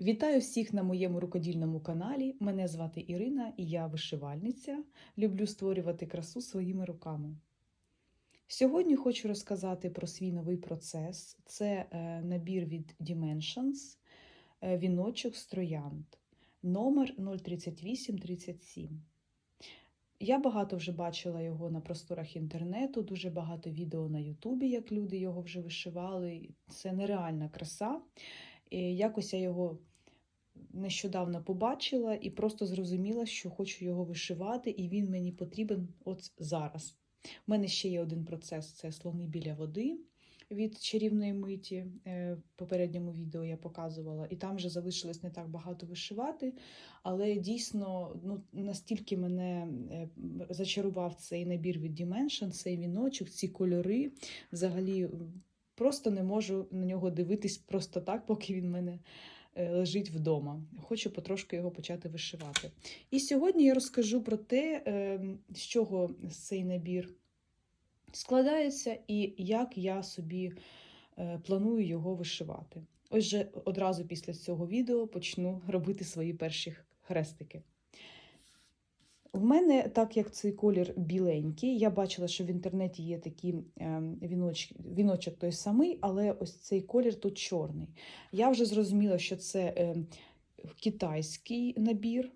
Вітаю всіх на моєму рукодільному каналі. Мене звати Ірина і я вишивальниця. Люблю створювати красу своїми руками. Сьогодні хочу розказати про свій новий процес. Це е, набір від Dimensions, е, віночок з троянд, номер 03837. Я багато вже бачила його на просторах інтернету, дуже багато відео на Ютубі, як люди його вже вишивали. Це нереальна краса. І якось я його нещодавно побачила і просто зрозуміла, що хочу його вишивати, і він мені потрібен от зараз. У мене ще є один процес: це слони біля води від чарівної миті. Е, В попередньому відео я показувала, і там вже залишилось не так багато вишивати. Але дійсно ну, настільки мене е, зачарував цей набір від Dimension, цей віночок, ці кольори. Взагалі просто не можу на нього дивитись просто так, поки він мене лежить вдома. Хочу потрошки його почати вишивати. І сьогодні я розкажу про те, е, з чого цей набір складається і як я собі е, планую його вишивати. Ось же одразу після цього відео почну робити свої перші хрестики. В мене, так як цей колір біленький, я бачила, що в інтернеті є такі е, віночки, віночок той самий, але ось цей колір тут чорний. Я вже зрозуміла, що це е, китайський набір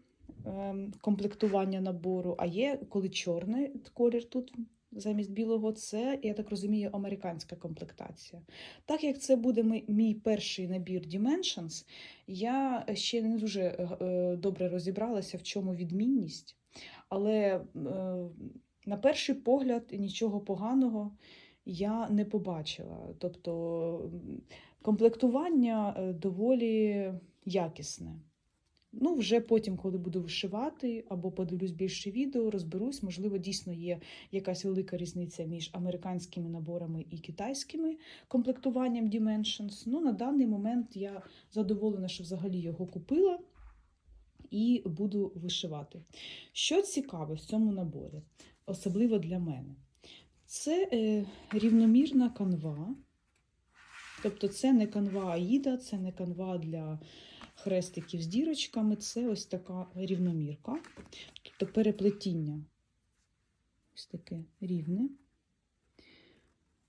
е, комплектування набору, а є коли чорний колір тут замість білого, це, я так розумію, американська комплектація. Так як це буде мій, мій перший набір Dimensions, я ще не дуже е, добре розібралася, в чому відмінність. Але е, на перший погляд нічого поганого я не побачила. Тобто комплектування е, доволі якісне. Ну, вже потім, коли буду вишивати або подивлюсь більше відео, розберусь, можливо, дійсно є якась велика різниця між американськими наборами і китайськими комплектуванням Dimensions. Ну, на даний момент я задоволена, що взагалі його купила і буду вишивати. Що цікаве в цьому наборі, особливо для мене, це е, рівномірна канва. Тобто це не канва Аїда, це не канва для хрестиків з дірочками, це ось така рівномірка. Тобто переплетіння ось таке рівне.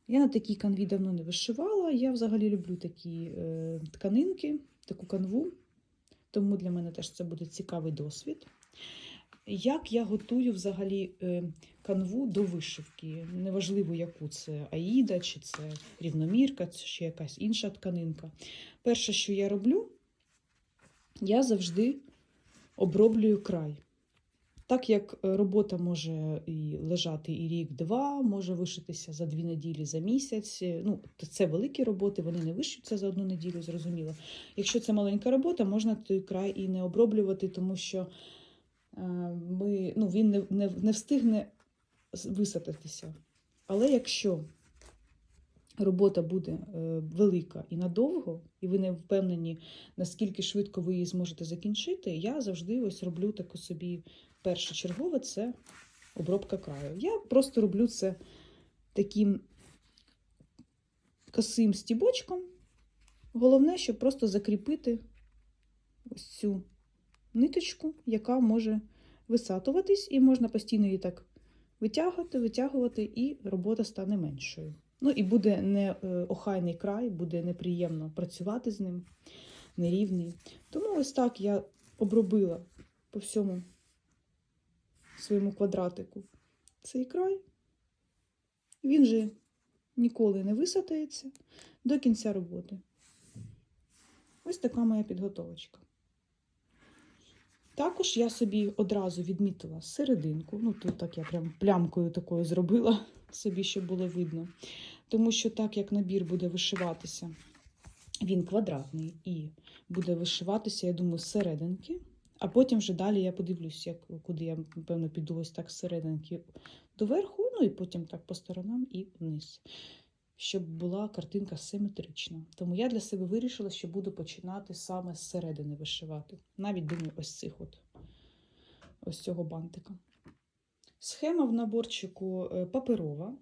Я на такій канві давно не вишивала. Я взагалі люблю такі е, тканинки, таку канву, тому для мене теж це буде цікавий досвід. Як я готую взагалі е, канву до вишивки? Неважливо, яку це аїда, чи це рівномірка, чи якась інша тканинка. Перше, що я роблю, я завжди оброблюю край. Так як е, робота може і лежати і рік-два, може вишитися за дві неділі, за місяць. е, Ну, це великі роботи, вони не вишиються за одну неділю, зрозуміло. Якщо це маленька робота, можна той край і не оброблювати, тому що е, ми, ну, він не, не, не встигне висадитися. Але якщо робота буде велика і надовго, і ви не впевнені, наскільки швидко ви її зможете закінчити, я завжди ось роблю таку собі першочергове це обробка краю. Я просто роблю це таким косим стібочком. Головне, щоб просто закріпити ось цю ниточку, яка може висатуватись, і можна постійно її так витягувати, витягувати, і робота стане меншою. Ну і буде не е, охайний край, буде неприємно працювати з ним, нерівний. Тому ось так я обробила по всьому своєму квадратику цей край. Він же ніколи не висатається до кінця роботи. Ось така моя підготовочка. Також я собі одразу відмітила серединку. Ну, тут так я прям плямкою такою зробила собі, щоб було видно. Тому що так як набір буде вишиватися, він квадратний і буде вишиватися, я думаю, з серединки. А потім вже далі я подивлюсь, як, куди я, напевно, піду ось так з серединки доверху, ну і потім так по сторонам і вниз. Щоб була картинка симетрична. Тому я для себе вирішила, що буду починати саме з середини вишивати. Навіть думаю, ось цих от ось цього бантика. Схема в наборчику е, паперова.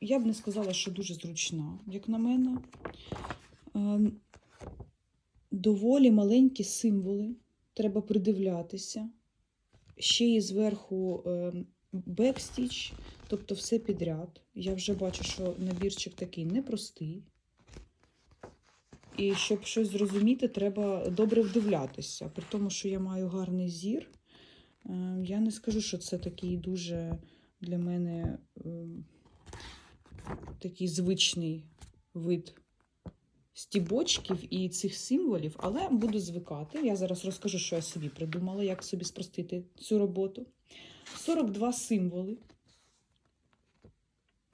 Я б не сказала, що дуже зручна, як на мене. Доволі маленькі символи. Треба придивлятися. Ще і зверху е, бекстіч, тобто все підряд. Я вже бачу, що набірчик такий непростий. І щоб щось зрозуміти, треба добре вдивлятися. При тому, що я маю гарний зір, е, я не скажу, що це такий дуже для мене е, такий звичний вид стібочків і цих символів, але буду звикати. Я зараз розкажу, що я собі придумала, як собі спростити цю роботу. 42 символи.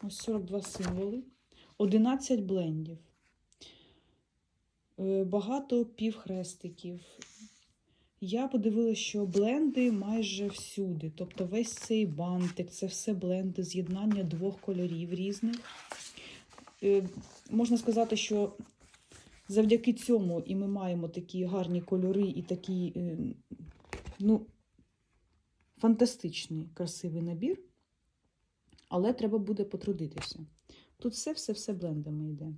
Ось 42 символи, 11 блендів. Е, Багато півхрестиків. Я подивилася, що бленди майже всюди. Тобто весь цей бантик, це все бленди, з'єднання двох кольорів різних. Е, Можна сказати, що завдяки цьому і ми маємо такі гарні кольори і такий е, ну, фантастичний красивий набір. Але треба буде потрудитися. Тут все-все-все блендами йде.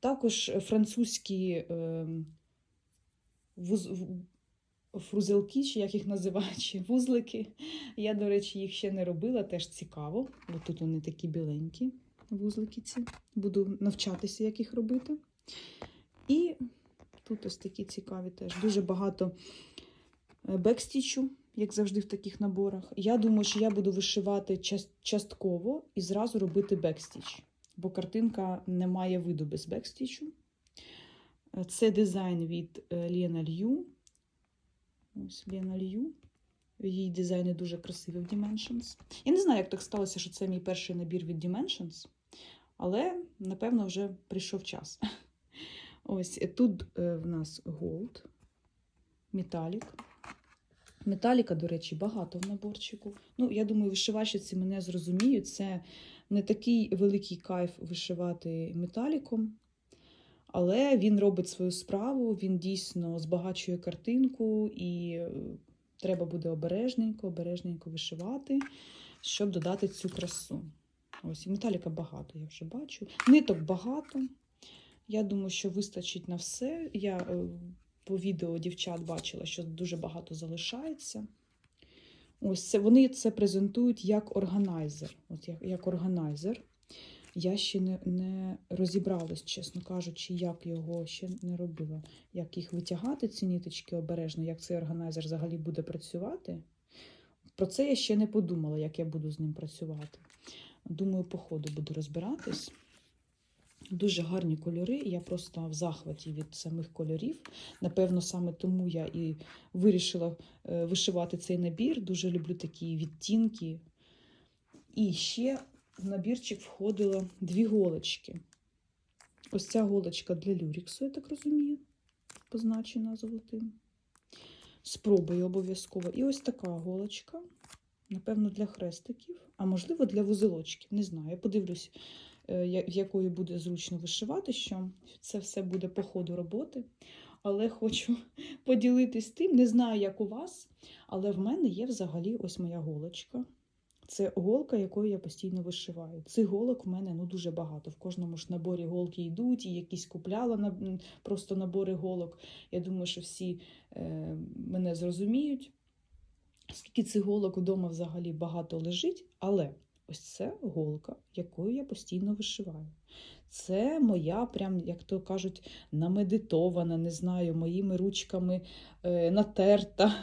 Також французькі е, фрузелки, чи як їх називають, чи вузлики. Я, до речі, їх ще не робила, теж цікаво. Бо тут вони такі біленькі, вузлики ці. Буду навчатися, як їх робити. І тут ось такі цікаві теж. Дуже багато е, бекстічу, як завжди в таких наборах. Я думаю, що я буду вишивати частково і зразу робити бекстіч, бо картинка не має виду без бекстічу. Е, Це дизайн від е, Лєна Лью. Ось Лєна Лью. Її дизайни дуже красиві в Dimensions. Я не знаю, як так сталося, що це мій перший набір від Dimensions, але, напевно, вже прийшов час. Ось е, тут е, в нас Gold, Металік. Металіка, до речі, багато в наборчику. Ну, я думаю, вишивальщиці мене зрозуміють. Це не такий великий кайф вишивати металіком, але він робить свою справу, він дійсно збагачує картинку, і е, треба буде обережненько, обережненько вишивати, щоб додати цю красу. Ось, металіка багато, я вже бачу. Ниток багато. Я думаю, що вистачить на все. Я е, по відео дівчат бачила, що дуже багато залишається. Ось це вони це презентують як органайзер. От як, як органайзер. Я ще не, не розібралась, чесно кажучи, як його ще не робила. Як їх витягати, ці ниточки обережно, як цей органайзер взагалі буде працювати. Про це я ще не подумала, як я буду з ним працювати. Думаю, по ходу буду розбиратись. Дуже гарні кольори. Я просто в захваті від самих кольорів. Напевно, саме тому я і вирішила е, вишивати цей набір. Дуже люблю такі відтінки. І ще в набірчик входило дві голочки. Ось ця голочка для люріксу, я так розумію, позначена золотим. Спробую обов'язково. І ось така голочка, напевно, для хрестиків, а можливо, для вузелочків. Не знаю. Я подивлюсь, е, я- якою буде зручно вишивати, що це все буде по ходу роботи. Але хочу поділитись тим, не знаю, як у вас, але в мене є взагалі ось моя голочка. Це голка, якою я постійно вишиваю. Цих голок в мене ну, дуже багато. В кожному ж наборі голки йдуть, і якісь купляла на, просто набори голок. Я думаю, що всі е, мене зрозуміють. Скільки цих голок вдома взагалі багато лежить, але ось це голка, якою я постійно вишиваю. Це моя, прям, як то кажуть, намедитована, не знаю, моїми ручками натерта.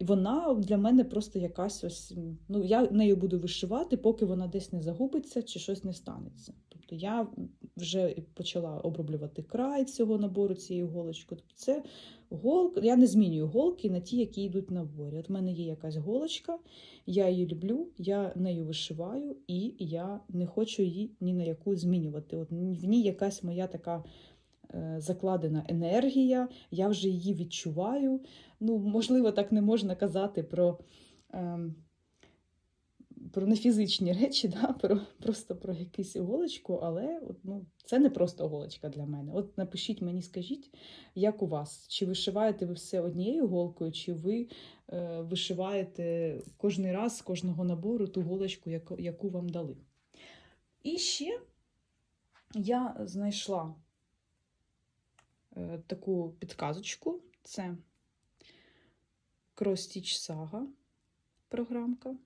Вона для мене просто якась ось. Ну, я нею буду вишивати, поки вона десь не загубиться чи щось не станеться. Тобто я вже почала оброблювати край цього набору цією голочкою. Тобто це голка. Я не змінюю голки на ті, які йдуть на наборі. От в мене є якась голочка, я її люблю, я нею вишиваю, і я не хочу її ні на яку змінювати. От в ній якась моя така е, закладена енергія, я вже її відчуваю. Ну, можливо, так не можна казати про. ем, Про нефізичні речі, да? про, просто про якусь голочку, але от, ну, це не просто голочка для мене. От напишіть мені, скажіть, як у вас? Чи вишиваєте ви все однією голкою, чи ви е, вишиваєте кожен раз з кожного набору ту голочку, яку, яку вам дали? І ще я знайшла е, таку підказочку. Це Stitch Saga програмка.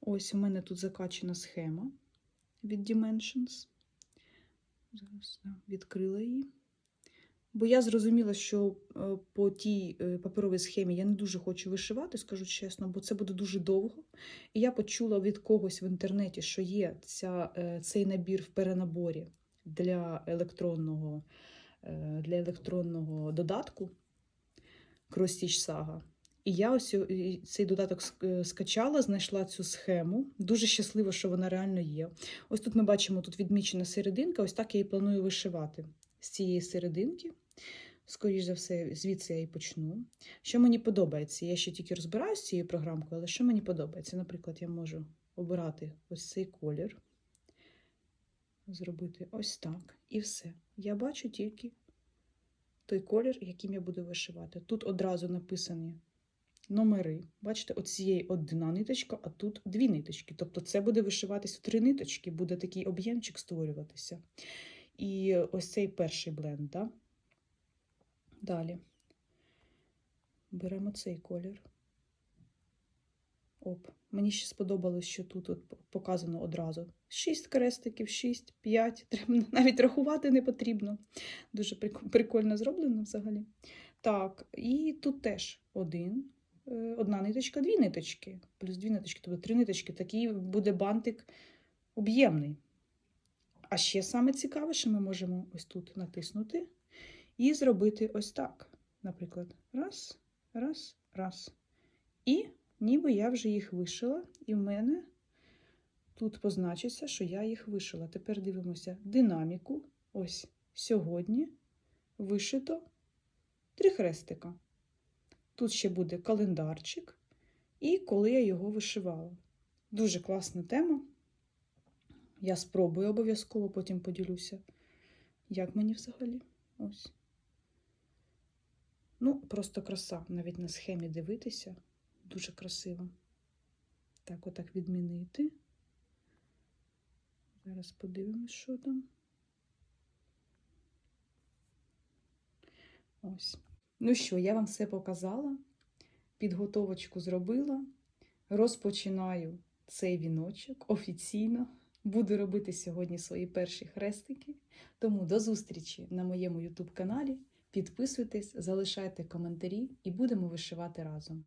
Ось у мене тут закачена схема від Dimensions. Зараз відкрила її. Бо я зрозуміла, що е, по тій е, паперовій схемі я не дуже хочу вишивати, скажу чесно, бо це буде дуже довго. І я почула від когось в інтернеті, що є ця, е, цей набір в перенаборі для електронного, е, для електронного додатку Stitch Saga. І я ось е, цей додаток е, скачала, знайшла цю схему. Дуже щаслива, що вона реально є. Ось тут ми бачимо тут відмічена серединка. Ось так я і планую вишивати з цієї серединки. Скоріше за все, звідси я і почну. Що мені подобається? Я ще тільки розбираюся цією програмкою, але що мені подобається? Наприклад, я можу обирати ось цей колір, зробити ось так, і все. Я бачу тільки той колір, яким я буду вишивати. Тут одразу написані номери. Бачите, от цієї одна ниточка, а тут дві ниточки. Тобто це буде вишиватися в три ниточки, буде такий об'ємчик створюватися. І ось цей перший бленд. Да? Далі беремо цей колір. Оп. Мені ще сподобалось, що тут от показано одразу 6 крестиків, 6, 5. Треба навіть рахувати не потрібно. Дуже прикольно зроблено взагалі. Так, і тут теж один, е, одна ниточка, дві ниточки, плюс дві ниточки, тобто три ниточки. Такий буде бантик об'ємний. А ще саме цікаве, що ми можемо ось тут натиснути і зробити ось так. Наприклад, раз, раз, раз. І ніби я вже їх вишила, і в мене тут позначиться, що я їх вишила. Тепер дивимося динаміку. Ось сьогодні вишито три хрестика. Тут ще буде календарчик, і коли я його вишивала. Дуже класна тема. Я спробую обов'язково, потім поділюся, як мені взагалі. Ось. Ну, просто краса. Навіть на схемі дивитися. Дуже красиво. Так, отак відмінити. Зараз подивимось, що там. Ось. Ну що, я вам все показала. Підготовочку зробила. Розпочинаю цей віночок офіційно. Буду робити сьогодні свої перші хрестики. Тому до зустрічі на моєму YouTube каналі. Підписуйтесь, залишайте коментарі і будемо вишивати разом.